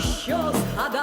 що згадати.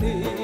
你。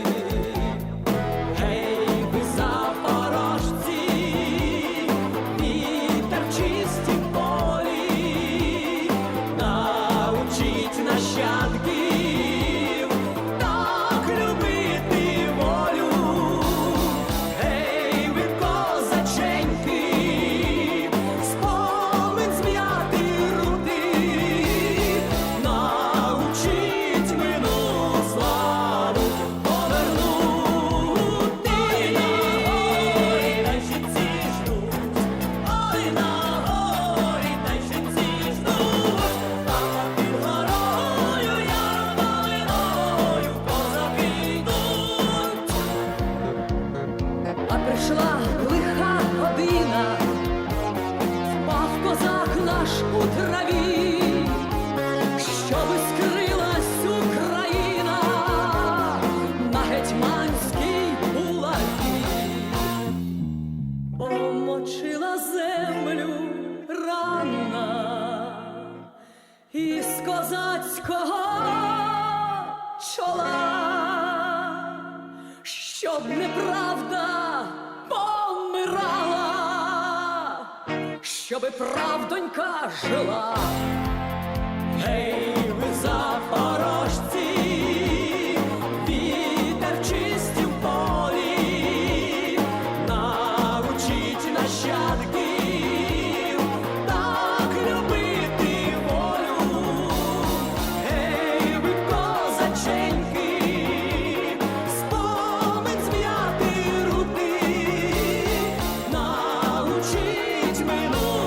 козацького чола, щоб неправда помирала, щоб правдонька жила. учить минуле.